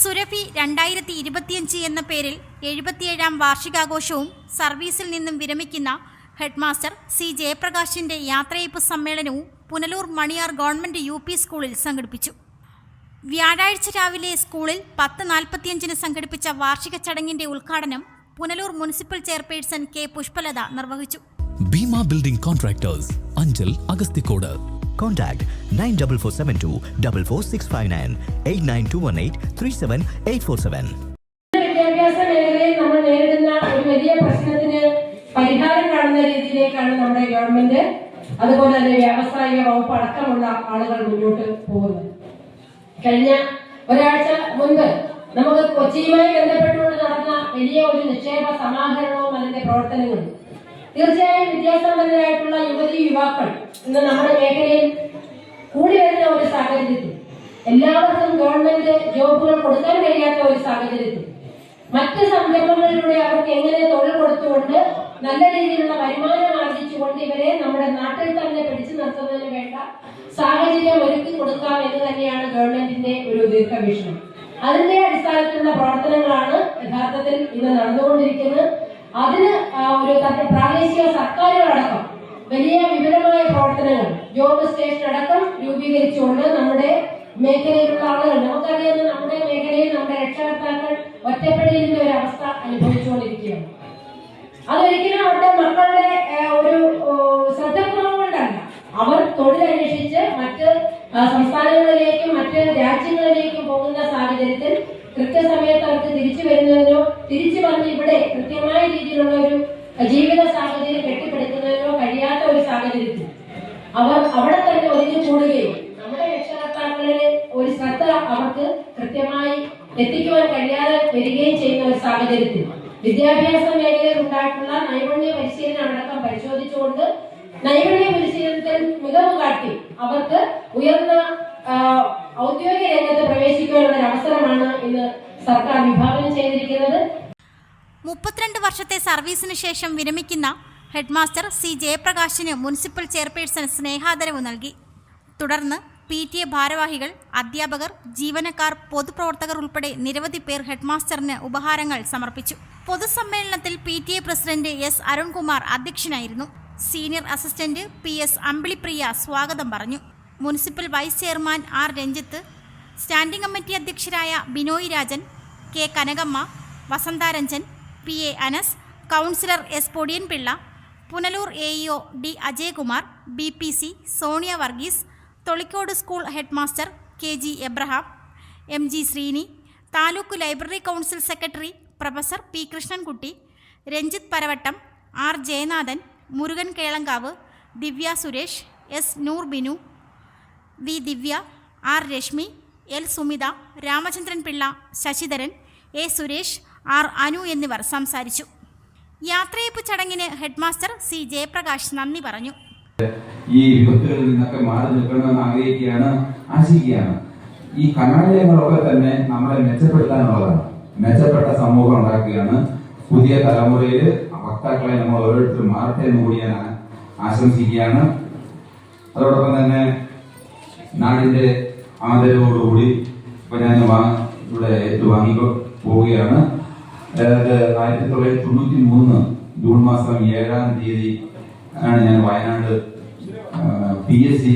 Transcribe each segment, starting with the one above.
സുരഭി രണ്ടായിരത്തി ഇരുപത്തിയഞ്ച് എന്ന പേരിൽ എഴുപത്തിയേഴാം വാർഷികാഘോഷവും സർവീസിൽ നിന്നും വിരമിക്കുന്ന ഹെഡ്മാസ്റ്റർ സി ജയപ്രകാശിന്റെ യാത്രയയപ്പ് സമ്മേളനവും Punalur Maniyar government U P സ്കൂളിൽ സംഘടിപ്പിച്ചു വ്യാഴാഴ്ച രാവിലെ സ്കൂളിൽ പത്ത് നാൽപ്പത്തിയഞ്ചിന് സംഘടിപ്പിച്ച വാർഷിക ചടങ്ങിന്റെ ഉദ്ഘാടനം Punalur municipal chairperson K Pushpalatha നിർവഹിച്ചു Bhima building contractors Anchal Agasthikode Contact 94472 44659 89218 37847. വിദ്യാഭ്യാസ മേഖലയിൽ നമ്മൾ നേരിടുന്ന ഒരു വലിയ പ്രശ്നത്തിന് പരിഹാരം കാണുന്ന രീതിയിലേക്കാണ് നമ്മുടെ ഗവൺമെന്റ് അതുപോലെ തന്നെ വ്യാവസായിക വകുപ്പ് അടക്കമുള്ള ആളുകൾ മുന്നോട്ട് പോകുന്നത് കഴിഞ്ഞ ഒരാഴ്ച മുൻപ് നമുക്ക് കൊച്ചിയുമായി ബന്ധപ്പെട്ടുകൊണ്ട് നടന്ന വലിയ ഒരു നിക്ഷേപ സമാഹരണവും അതിന്റെ പ്രവർത്തനങ്ങളും തീർച്ചയായും വിദ്യാസമ്പന്നരായിട്ടുള്ള യുവതി യുവാക്കൾ ഇന്ന് നമ്മുടെ മേഖലയിൽ കൂടി വരുന്ന ഒരു സാഹചര്യത്തിൽ എല്ലാവർക്കും ഗവൺമെന്റ് ജോബുകൾ കൊടുക്കാൻ കഴിയാത്ത ഒരു സാഹചര്യത്തിൽ മറ്റ് സംരംഭങ്ങളിലൂടെ അവർക്ക് എങ്ങനെ തൊഴിൽ കൊടുത്തുകൊണ്ട് നല്ല രീതിയിലുള്ള വരുമാനം ആർജിച്ചുകൊണ്ട് ഇവരെ നമ്മുടെ നാട്ടിൽ തന്നെ പിടിച്ചു നിർത്തുന്നതിന് വേണ്ട സാഹചര്യം ഒരുക്കി കൊടുക്കാം എന്ന് തന്നെയാണ് ഗവൺമെന്റിന്റെ ഒരു ദീർഘവീക്ഷണം അതിന്റെ അടിസ്ഥാനത്തിലുള്ള പ്രവർത്തനങ്ങളാണ് യഥാർത്ഥത്തിൽ ഇന്ന് നടന്നുകൊണ്ടിരിക്കുന്നത് അതിന് ഒരു തട്ട സർക്കാരുകളടക്കം വലിയ വിപുലമായ പ്രവർത്തനങ്ങൾ ജോബ് സ്റ്റേഷൻ അടക്കം രൂപീകരിച്ചുകൊണ്ട് നമ്മുടെ മേഖലയിലുള്ള ആളുകൾ നമുക്കറിയാം നമ്മുടെ മേഖലയിൽ നമ്മുടെ രക്ഷകർത്താക്കൾ ഒറ്റപ്പെടുന്ന ഒരു അവസ്ഥ അനുഭവിച്ചുകൊണ്ടിരിക്കുകയാണ് അതൊരിക്കലും അവരുടെ മക്കളുടെ ഒരു ശ്രദ്ധക്കുറവ് കൊണ്ടല്ല അവർ തൊഴിലന്വേഷിച്ച് മറ്റ് സംസ്ഥാനങ്ങളിലേക്കും മറ്റ് രാജ്യങ്ങളിലേക്കും പോകുന്ന സാഹചര്യത്തിൽ കൃത്യസമയത്ത് അവർക്ക് തിരിച്ചു വരുന്നതിനോ തിരിച്ചു വന്ന് ഇവിടെ കൃത്യമായ രീതിയിലുള്ള ഒരു ജീവിത സാഹചര്യം കെട്ടിപ്പടുക്കുന്നതിനോ കഴിയാത്ത ഒരു സാഹചര്യത്തിൽ അവർ അവിടെ തന്നെ ഒതുങ്ങി കൂടുകയും നമ്മുടെ രക്ഷകർത്താക്കളിലെ ഒരു ശ്രദ്ധ അവർക്ക് കൃത്യമായി എത്തിക്കുവാൻ കഴിയാതെ വരികയും ചെയ്യുന്ന ഒരു സാഹചര്യത്തിൽ വിദ്യാഭ്യാസ മേഖലയിൽ ഉണ്ടായിട്ടുള്ള നൈപുണ്യ പരിശീലനം അടക്കം പരിശോധിച്ചുകൊണ്ട് നൈപുണ്യ പരിശീലനത്തിൽ മികവ് കാട്ടി അവർക്ക് ഉയർന്ന ഔദ്യോഗിക രംഗത്ത് പ്രവേശിക്കാനുള്ള ഒരു അവസരമാണ് ഇന്ന് സർക്കാർ വിഭാവനം ചെയ്തിരിക്കുന്നത് മുപ്പത്തിരണ്ട് വർഷത്തെ സർവീസിന് ശേഷം വിരമിക്കുന്ന ഹെഡ്മാസ്റ്റർ സി ജയപ്രകാശിന് മുനിസിപ്പൽ ചെയർപേഴ്സൺ സ്നേഹാദരവ് നൽകി തുടർന്ന് പി ടി എ ഭാരവാഹികൾ അധ്യാപകർ ജീവനക്കാർ പൊതുപ്രവർത്തകർ ഉൾപ്പെടെ നിരവധി പേർ ഹെഡ്മാസ്റ്ററിന് ഉപഹാരങ്ങൾ സമർപ്പിച്ചു പൊതുസമ്മേളനത്തിൽ P T A president S Arunkumar അധ്യക്ഷനായിരുന്നു senior assistant P S Ambilipriya സ്വാഗതം പറഞ്ഞു municipal vice chairman R Ranjith standing committee അധ്യക്ഷരായ Binoy Rajan K Kanakamma Vasantharanjan P A Anas councillor S Podiyanpillai Punalur A EO D Ajaykumar B P C Sonia Varghese Tholicode school head master K G Abraham M G Sreeni taluk library council secretary professor P Krishnankutty Ranjith Paravattom R Jayanathan Murugan Kelankavu Divya Suresh S Noor Binu V Divya R Reshmi L Sumitha Ramachandran Pillai Sasidharan A Suresh R Anu എന്നിവർ സംസാരിച്ചു യാത്രയപ്പ് ചടങ്ങിന് headmaster C Jayaprakash നന്ദി പറഞ്ഞു ഈ വിപത്തുകളിൽ നിന്നൊക്കെ മാറി നിൽക്കണമെന്ന് ആഗ്രഹിക്കുകയാണ് ആശിക്കുകയാണ് ഈ കലാലയങ്ങളൊക്കെ തന്നെ നമ്മളെ മെച്ചപ്പെടുത്താനുള്ളതാണ് മെച്ചപ്പെട്ട സമൂഹം ഉണ്ടാക്കുകയാണ് പുതിയ തലമുറയിൽ വക്താക്കളെ നമ്മൾ ഓരോരുത്തരും മാറട്ടെ എന്ന് കൂടി ഞാൻ ആശംസിക്കുകയാണ് അതോടൊപ്പം തന്നെ നാടിന്റെ ആദരവോടുകൂടി ഇപ്പൊ ഞാൻ ഇവിടെ ഏറ്റുവാങ്ങി പോവുകയാണ് ആയിരത്തി തൊള്ളായിരത്തി തൊണ്ണൂറ്റി മൂന്ന് ജൂൺ മാസം ഏഴാം തീയതി ആണ് ഞാൻ Wayanad P S C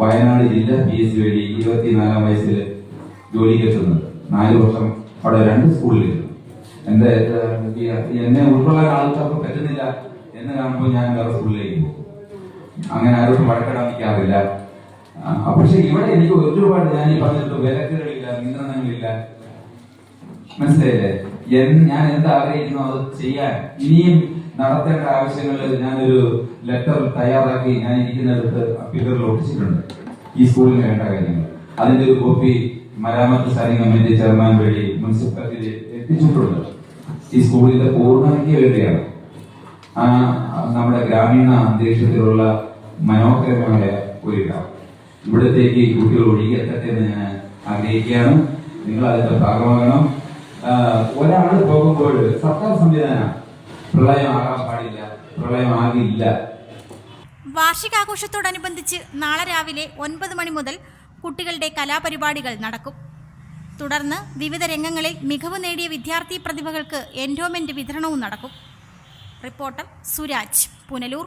Wayanad ജില്ലാ പി എസ് സി വഴി ഇരുപത്തിനാലാം വയസ്സിൽ ജോലിക്ക് എത്തുന്നത് നാല് വർഷം അവിടെ രണ്ട് സ്കൂളിൽ എന്റെ എന്നെ ഉൾക്കൊള്ളാൻ ആൾക്കാർക്ക് പറ്റുന്നില്ല എന്ന് കാണുമ്പോൾ ഞാൻ വേറെ സ്കൂളിലേക്ക് പോകും അങ്ങനെ ആരോടും വഴക്കിടാൻ നിൽക്കാറില്ല പക്ഷെ ഇവിടെ എനിക്ക് ഒരുപാട് ഞാൻ ഈ പറഞ്ഞിട്ട് വിലക്കുകളില്ല നിയന്ത്രണങ്ങളില്ല മനസ്സിലായില്ലേ ഞാൻ എന്താഗ്രഹിക്കുന്നു അത് ചെയ്യാൻ ഇനിയും നടത്തേണ്ട ആവശ്യങ്ങളിൽ ഞാനൊരു ലെറ്റർ തയ്യാറാക്കി ഞാൻ ഇരിക്കുന്നിടത്ത് അപ്പീലറിൽ ഒട്ടിച്ചിട്ടുണ്ട് ഈ സ്കൂളിന് വേണ്ട കാര്യങ്ങൾ അതിന്റെ ഒരു കോപ്പി മരാമത്ത് സ്റ്റാൻഡിംഗ് കമ്മിറ്റി ചെയർമാൻ വഴി മുനിസിപ്പാലിറ്റിയിൽ എത്തിച്ചിട്ടുണ്ട് ഈ സ്കൂളിന്റെ പൂർണ്ണതയ്ക്ക് വേണ്ടിയാണ് ആ നമ്മുടെ ഗ്രാമീണ അന്തരീക്ഷത്തിലുള്ള മനോഹരമായ ഒരു ഇടം ഇവിടത്തേക്ക് കുട്ടികൾ എത്തട്ടെ എന്ന് ഞാൻ ആഗ്രഹിക്കുകയാണ് നിങ്ങൾ അതിന്റെ ഭാഗമാകണം ഒരാൾ പോകുമ്പോൾ സർക്കാർ സംവിധാനം പ്രളയമാകാൻ പാടില്ല പ്രളയമാകില്ല വാർഷികാഘോഷത്തോടനുബന്ധിച്ച് നാളെ രാവിലെ ഒൻപത് മണി മുതൽ കുട്ടികളുടെ കലാപരിപാടികൾ നടക്കും തുടർന്ന് വിവിധ രംഗങ്ങളിൽ മികവ് നേടിയ വിദ്യാർത്ഥി പ്രതിഭകൾക്ക് എൻഡോമെന്റ് വിതരണവും നടക്കും റിപ്പോർട്ടർ സുരാജ് പുനലൂർ